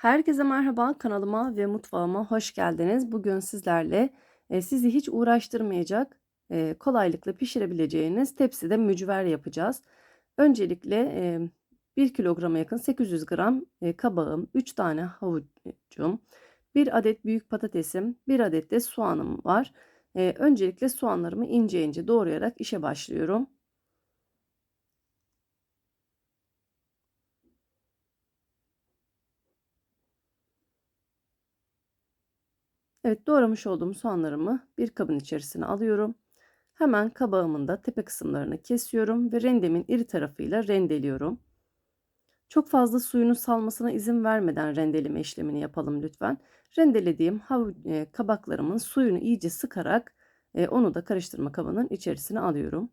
Herkese merhaba kanalıma ve mutfağıma hoş geldiniz. Bugün sizlerle e, sizi hiç uğraştırmayacak e, kolaylıkla pişirebileceğiniz tepside mücver yapacağız. Öncelikle e, 1 kilograma yakın 800 gram e, kabağım, 3 tane havucum, 1 adet büyük patatesim, 1 adet de soğanım var. E, öncelikle soğanlarımı ince ince doğrayarak işe başlıyorum. Evet doğramış olduğum soğanlarımı bir kabın içerisine alıyorum. Hemen kabağımın da tepe kısımlarını kesiyorum ve rendemin iri tarafıyla rendeliyorum. Çok fazla suyunu salmasına izin vermeden rendeleme işlemini yapalım lütfen. Rendelediğim e, kabaklarımın suyunu iyice sıkarak e, onu da karıştırma kabının içerisine alıyorum.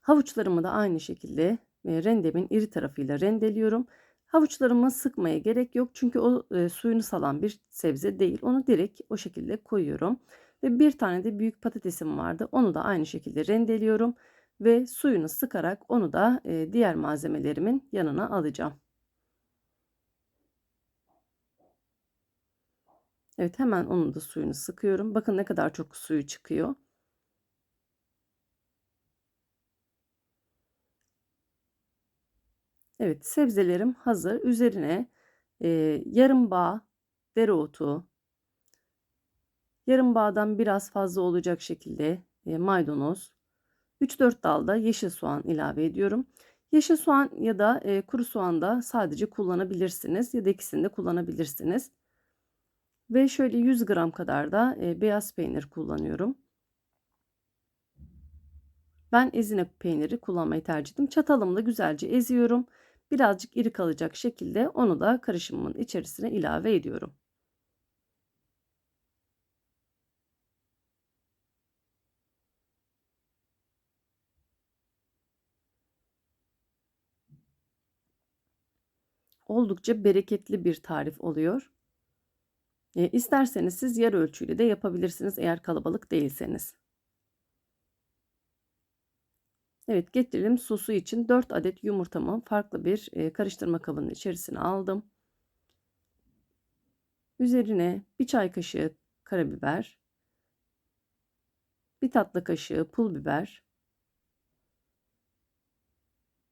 Havuçlarımı da aynı şekilde e, rendemin iri tarafıyla rendeliyorum. Havuçlarımı sıkmaya gerek yok çünkü o e, suyunu salan bir sebze değil. Onu direkt o şekilde koyuyorum. Ve bir tane de büyük patatesim vardı. Onu da aynı şekilde rendeliyorum. Ve suyunu sıkarak onu da e, diğer malzemelerimin yanına alacağım. Evet hemen onun da suyunu sıkıyorum. Bakın ne kadar çok suyu çıkıyor. Evet sebzelerim hazır. Üzerine e, yarım bağ dereotu, yarım bağdan biraz fazla olacak şekilde e, maydanoz, 3-4 dal da yeşil soğan ilave ediyorum. Yeşil soğan ya da e, kuru soğan da sadece kullanabilirsiniz ya da ikisini de kullanabilirsiniz. Ve şöyle 100 gram kadar da e, beyaz peynir kullanıyorum. Ben ezine peyniri kullanmayı tercih ettim. Çatalımla güzelce eziyorum birazcık iri kalacak şekilde onu da karışımımın içerisine ilave ediyorum. Oldukça bereketli bir tarif oluyor. E, isterseniz siz yer ölçüyle de yapabilirsiniz eğer kalabalık değilseniz. Evet getirelim sosu için 4 adet yumurtamı farklı bir karıştırma kabının içerisine aldım. Üzerine bir çay kaşığı karabiber, bir tatlı kaşığı pul biber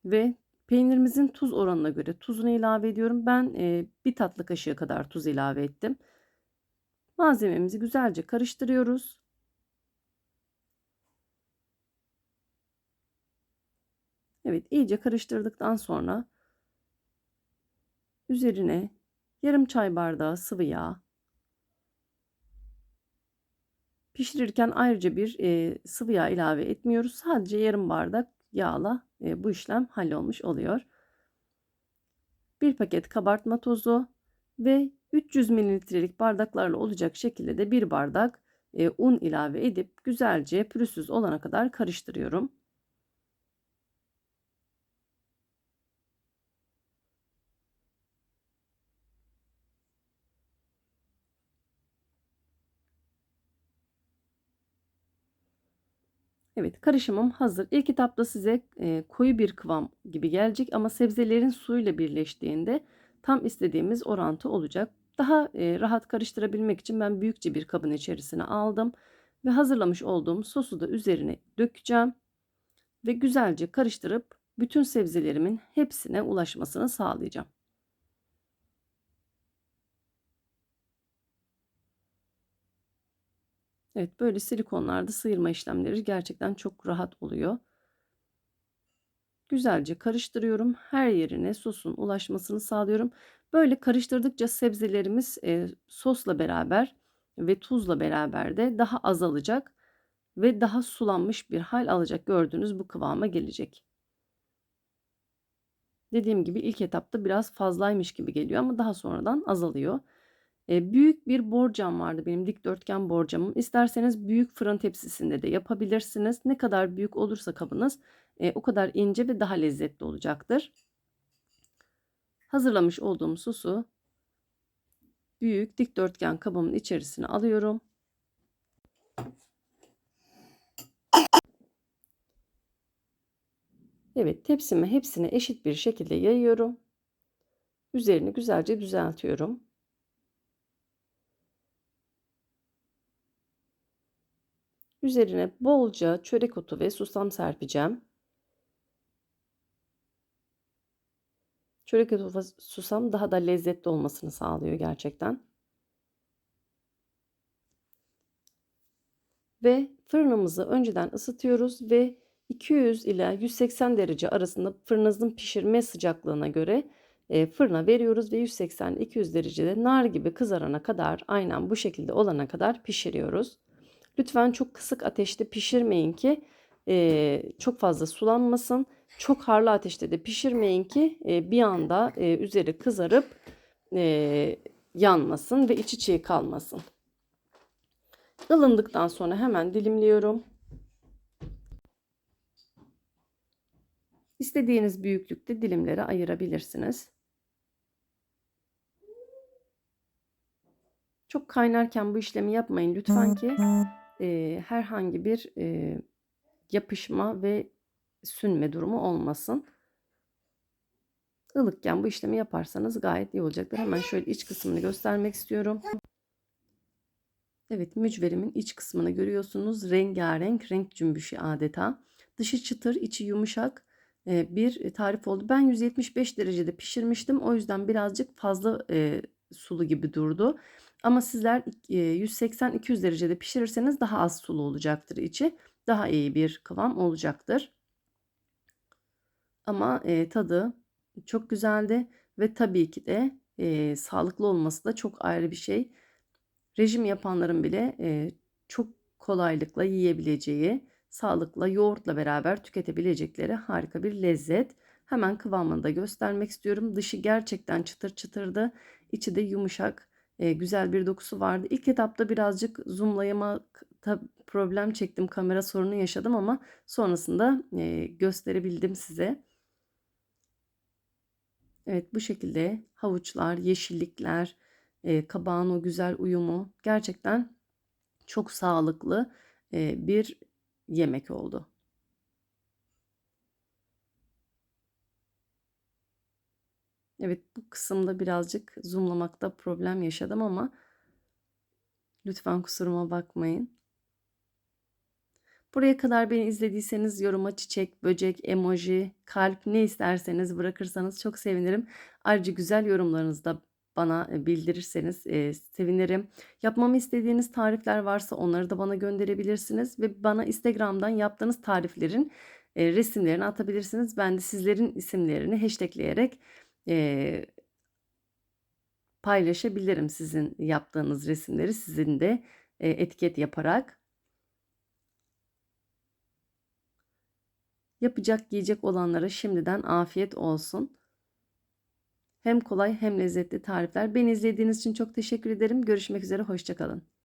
ve peynirimizin tuz oranına göre tuzunu ilave ediyorum. Ben bir tatlı kaşığı kadar tuz ilave ettim. Malzememizi güzelce karıştırıyoruz. Evet iyice karıştırdıktan sonra üzerine yarım çay bardağı sıvı yağ pişirirken ayrıca bir e, sıvı yağ ilave etmiyoruz. Sadece yarım bardak yağla e, bu işlem hallolmuş oluyor. Bir paket kabartma tozu ve 300 mililitrelik bardaklarla olacak şekilde de bir bardak e, un ilave edip güzelce pürüzsüz olana kadar karıştırıyorum. Evet karışımım hazır. İlk etapta size e, koyu bir kıvam gibi gelecek ama sebzelerin suyla birleştiğinde tam istediğimiz orantı olacak. Daha e, rahat karıştırabilmek için ben büyükçe bir kabın içerisine aldım ve hazırlamış olduğum sosu da üzerine dökeceğim ve güzelce karıştırıp bütün sebzelerimin hepsine ulaşmasını sağlayacağım. Evet böyle silikonlarda sıyırma işlemleri gerçekten çok rahat oluyor. Güzelce karıştırıyorum. Her yerine sosun ulaşmasını sağlıyorum. Böyle karıştırdıkça sebzelerimiz e, sosla beraber ve tuzla beraber de daha azalacak ve daha sulanmış bir hal alacak. Gördüğünüz bu kıvama gelecek. Dediğim gibi ilk etapta biraz fazlaymış gibi geliyor ama daha sonradan azalıyor. E, büyük bir borcam vardı benim dikdörtgen borcamım. İsterseniz büyük fırın tepsisinde de yapabilirsiniz. Ne kadar büyük olursa kabınız e, o kadar ince ve daha lezzetli olacaktır. Hazırlamış olduğum sosu büyük dikdörtgen kabımın içerisine alıyorum. Evet tepsime hepsini eşit bir şekilde yayıyorum. Üzerini güzelce düzeltiyorum. Üzerine bolca çörek otu ve susam serpeceğim. Çörek otu ve susam daha da lezzetli olmasını sağlıyor gerçekten. Ve fırınımızı önceden ısıtıyoruz ve 200 ila 180 derece arasında fırınınızın pişirme sıcaklığına göre e, fırına veriyoruz ve 180-200 derecede nar gibi kızarana kadar aynen bu şekilde olana kadar pişiriyoruz. Lütfen çok kısık ateşte pişirmeyin ki e, çok fazla sulanmasın. Çok harlı ateşte de pişirmeyin ki e, bir anda e, üzeri kızarıp e, yanmasın ve içi çiğ kalmasın. Ilındıktan sonra hemen dilimliyorum. İstediğiniz büyüklükte dilimlere ayırabilirsiniz. Çok kaynarken bu işlemi yapmayın lütfen ki e, herhangi bir e, yapışma ve sünme durumu olmasın. Ilıkken bu işlemi yaparsanız gayet iyi olacaktır. Hemen şöyle iç kısmını göstermek istiyorum. Evet mücverimin iç kısmını görüyorsunuz. Rengarenk renk cümbüşü adeta. Dışı çıtır içi yumuşak bir tarif oldu. Ben 175 derecede pişirmiştim. O yüzden birazcık fazla e, sulu gibi durdu. Ama sizler 180-200 derecede pişirirseniz daha az sulu olacaktır içi. Daha iyi bir kıvam olacaktır. Ama e, tadı çok güzeldi ve tabii ki de e, sağlıklı olması da çok ayrı bir şey. Rejim yapanların bile e, çok kolaylıkla yiyebileceği, sağlıkla yoğurtla beraber tüketebilecekleri harika bir lezzet. Hemen kıvamını da göstermek istiyorum. Dışı gerçekten çıtır çıtırdı. içi de yumuşak, güzel bir dokusu vardı. İlk etapta birazcık zoomlayamakta problem çektim. Kamera sorunu yaşadım ama sonrasında gösterebildim size. Evet bu şekilde havuçlar, yeşillikler, e, kabağın o güzel uyumu gerçekten çok sağlıklı bir yemek oldu. Evet bu kısımda birazcık zoomlamakta problem yaşadım ama lütfen kusuruma bakmayın. Buraya kadar beni izlediyseniz yoruma çiçek, böcek, emoji, kalp ne isterseniz bırakırsanız çok sevinirim. Ayrıca güzel yorumlarınızı da bana e, bildirirseniz e, sevinirim. Yapmamı istediğiniz tarifler varsa onları da bana gönderebilirsiniz ve bana Instagram'dan yaptığınız tariflerin e, resimlerini atabilirsiniz. Ben de sizlerin isimlerini hashtagleyerek e, paylaşabilirim sizin yaptığınız resimleri sizin de e, etiket yaparak. Yapacak yiyecek olanlara şimdiden afiyet olsun. Hem kolay hem lezzetli tarifler. Beni izlediğiniz için çok teşekkür ederim. Görüşmek üzere, hoşçakalın.